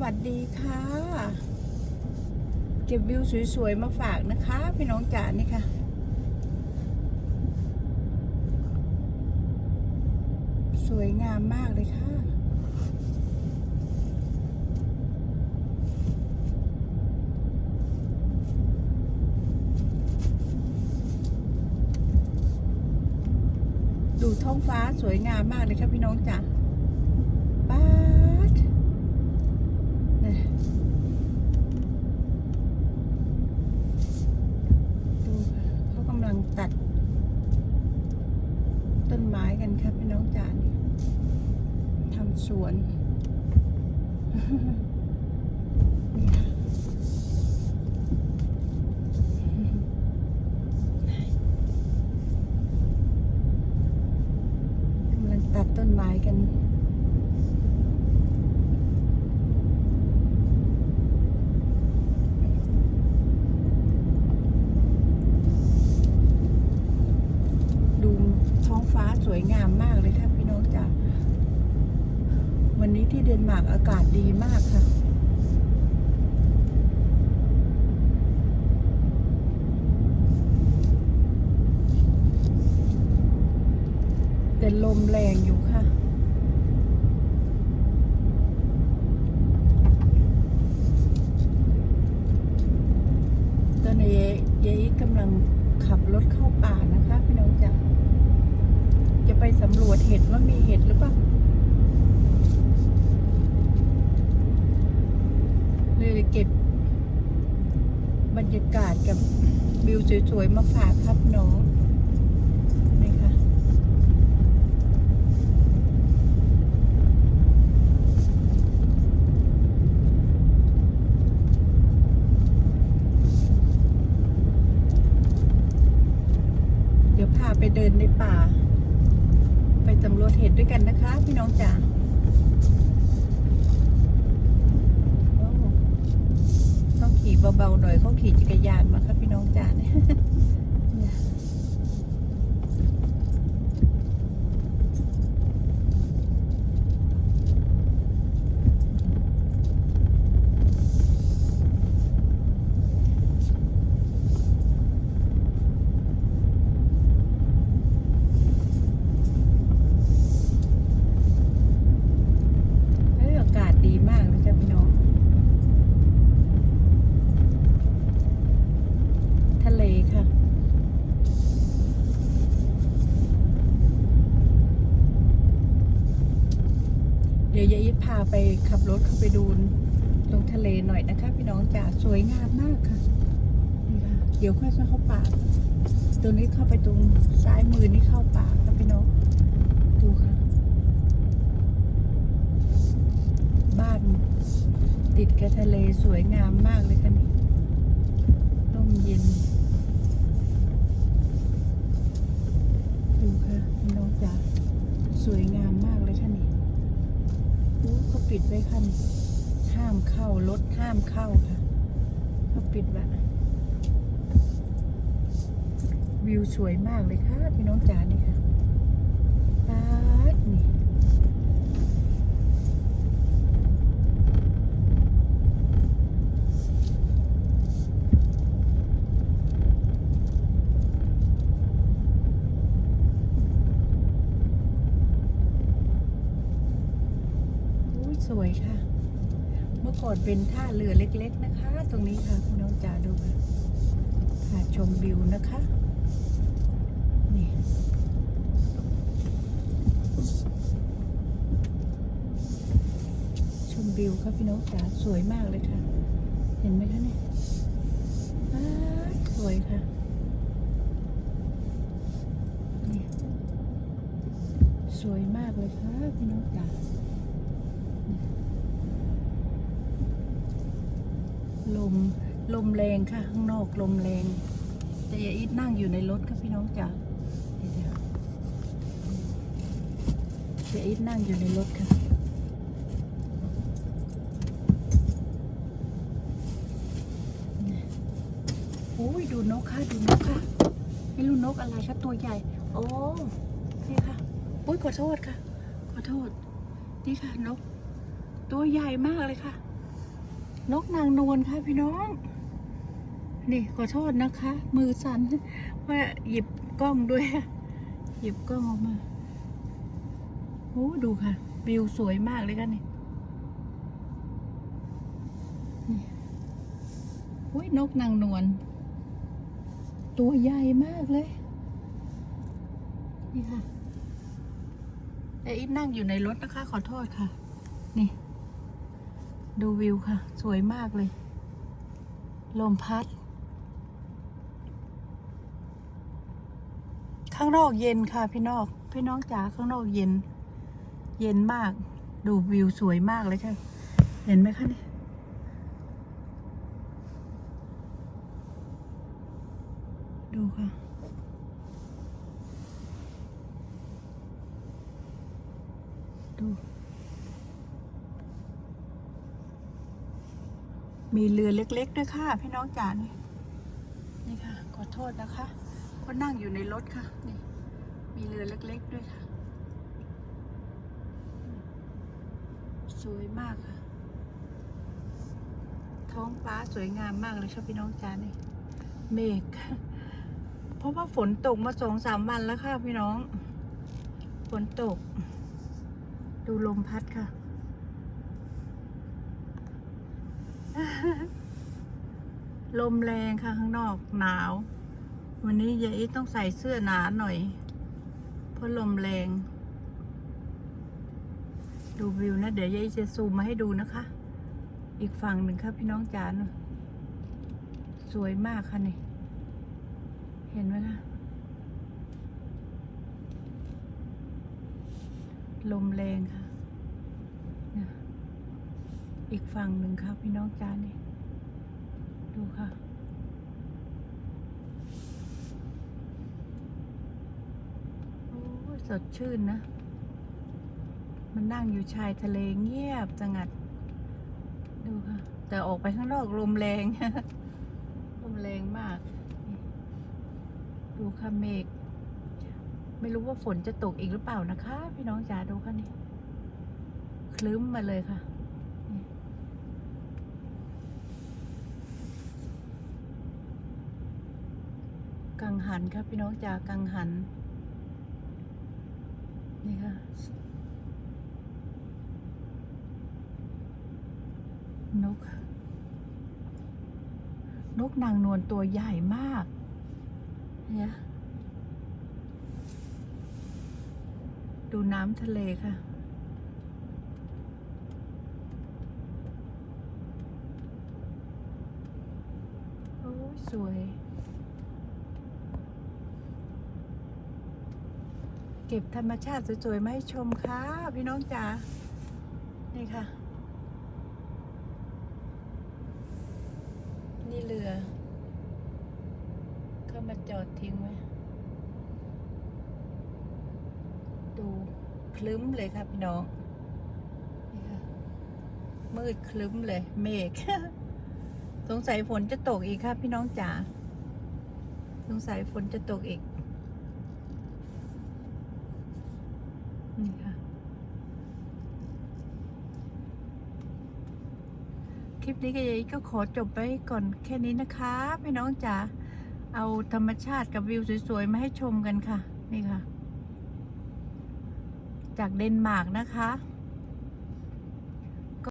วัสดีค่ะ เก็บวิวสวยๆ มาฝากนะคะ พี่น้องจ๋านี่ค่ะ สวยงามมากเลยค่ะดูท้องฟ้าสวยงามมากเลยค่ะพี่น้องจ๋าป๊าดเนี่ยดูค่ะเขากำลังตัด ต้นไม้กันครับพี่น้อง จ๋านี่ทำสวนนี่ค่ะกำลังตัดต้นไม้กัน ดูท้อง ฟ้าสวยงามมากเลยค่ะพี่น้องจ๋าวันนี้ที่เดนมาร์กอากาศดีมากค่ะแต่ลมแรงอยู่ค่ะ ตอนนี้ยายกำลังขับรถเข้าป่านะคะพี่น้องจ๋าจะไปสำรวจ เห็ดว่ามีเห็ดหรือเปล่าเลยเก็บบรรยากาศกับวิวสวยๆมาฝากครับน้องนี่ค่ะ เดี๋ยวพาไปเดินในป่า ไปสำรวจเห็ดด้วยกันนะคะ พี่น้องจ๋าโอ้ต้องขี่ เบาๆหน่อยเขาขี่จักรยานมาครับพี่น้องจ้าเนี่ยเนี่ยเฮ้ยอากาศดีมากเลยจ้ะพี่น้อง ทะเลค่ะ เดี๋ยวยาไปขับรถเข้าไปดูตรงทะเลหน่อยนะคะ พี่น้องจ๋าสวยงามมากค่ะนี่ค่ะ เดี๋ยวค่อยเข้าป่าตรงนี้เข้าไปตรงซ้ายมือนี่เข้าป่าค่ะพี่น้องดูค่ะ บ้านติดกับทะเลสวยงามมากเลยค่ะนี่ร่มเย็น ดูค่ะพี่น้องจ๋าสวยงามมากเลยค่ะนี่โอ้เขา ปิดไว้ค่ะนี่ห้ามเข้ารถห้ามเข้าค่ะเขาปิดไว้วิวสวยมากเลยค่ะ พี่น้องจ๋านี่ค่ะป๊าดนี่ อุ้ย สวยค่ะ เมื่อก่อนเป็นท่าเรือเล็ก ๆ นะคะ ตรงนี้ค่ะพี่น้องจ๋าดูค่ะพาชมวิวนะคะนี่ชมวิวค่ะพี่น้องจ๋าสวยมากเลยค่ะ เห็นไหมคะเนี่ยสวยค่ะสวยมากเลยค่ะพี่น้องจ๋า ลมลมแรงค่ะ ข้างนอกลมแรง แต่ยายอิดนั่งอยู่ในรถค่ะพี่น้องจ๋าเดี๋ยวยายอิดนั่งอยู่ในรถค่ะโอ้ยดูนกค่ะดูนกค่ะไม่รู้นกอะไรคะตัวใหญ่ โอ้นี่ค่ะอุ้ยขอโทษค่ะ ขอโทษ นี่ค่ะนก ตัวใหญ่มากเลยค่ะ นกนางนวลค่ะพี่น้อง นี่ขอโทษนะคะ มือสั่นว่าหยิบกล้องด้วย หยิบกล้องออกมาโอ้ดูค่ะ วิวสวยมากเลยค่ะนี่นี่อุ้ยนกนางนวลตัวใหญ่มากเลย นี่ค่ะไอ้อีทนั่งอยู่ในรถนะคะ ขอโทษค่ะ นี่ ดูวิวค่ะ สวยมากเลย ลมพัด ข้างนอกเย็นค่ะพี่นอก พี่น้องจ๋าข้างนอกเย็น เย็นมาก ดูวิวสวยมากเลยค่ะ เห็นไหมคะเนี่ยดูค่ะ ดู มีเรือเล็กๆด้วยค่ะ พี่น้องจ๋านี่นี่ค่ะ ขอโทษนะคะเพราะนั่งอยู่ในรถค่ะ นี่ มีเรือเล็กๆด้วยค่ะ สวยมากค่ะ ท้องฟ้าสวยงามมากเลยค่ะพี่น้องจ๋านี่ เมฆเพราะว่าฝนตกมาสองสามวันแล้วค่ะ พี่น้อง ฝนตก ดูลมพัดค่ะ ลมแรงค่ะข้างนอกหนาว วันนี้ยายอีต้องใส่เสื้อหนาหน่อย เพราะลมแรง ดูวิวนะ เดี๋ยวยายอีจะซูมมาให้ดูนะคะ อีกฝั่งหนึ่งครับพี่น้องจานสวยมากค่ะนี่ เห็นไหมคะลมแรงค่ะ อีกฝั่งหนึ่งครับพี่น้องจานนี่ยดูค่ะ โอ้สดชื่นนะ มันนั่งอยู่ชายทะเลเงียบสงัด ดูค่ะ แต่ออกไปข้างนอกลมแรง ลมแรงมาก ดูค่ะเมฆไม่รู้ว่าฝนจะตกอีกหรือเปล่านะคะ พี่น้องจ๋าดูค่ะนี่คลึ้มมาเลยค่ะนี่ กังหันครับพี่น้องจากกังหัน นี่ค่ะ นก นกนางนวลตัวใหญ่มากเนี่ยดูน้ำทะเลค่ะโอ้สวย เก็บธรรมชาติสวยๆมาให้ชมค่ะ พี่น้องจ๋า นี่ค่ะ นี่เรือ เข้ามาจอดทิ้งไว้ ดูคลึ้มเลยค่ะพี่น้อง นี่ค่ะ มืดคลึ้มเลย เมฆ สงสัยฝนจะตกอีกค่ะพี่น้องจ๋า สงสัยฝนจะตกอีก นี่ค่ะ คลิปนี้ก็ยายก็ขอจบไปก่อนแค่นี้นะคะพี่น้องจ๋าเอาธรรมชาติกับวิวสวยๆ มาให้ชมกันค่ะ นี่ค่ะ จากเดนมาร์กนะคะ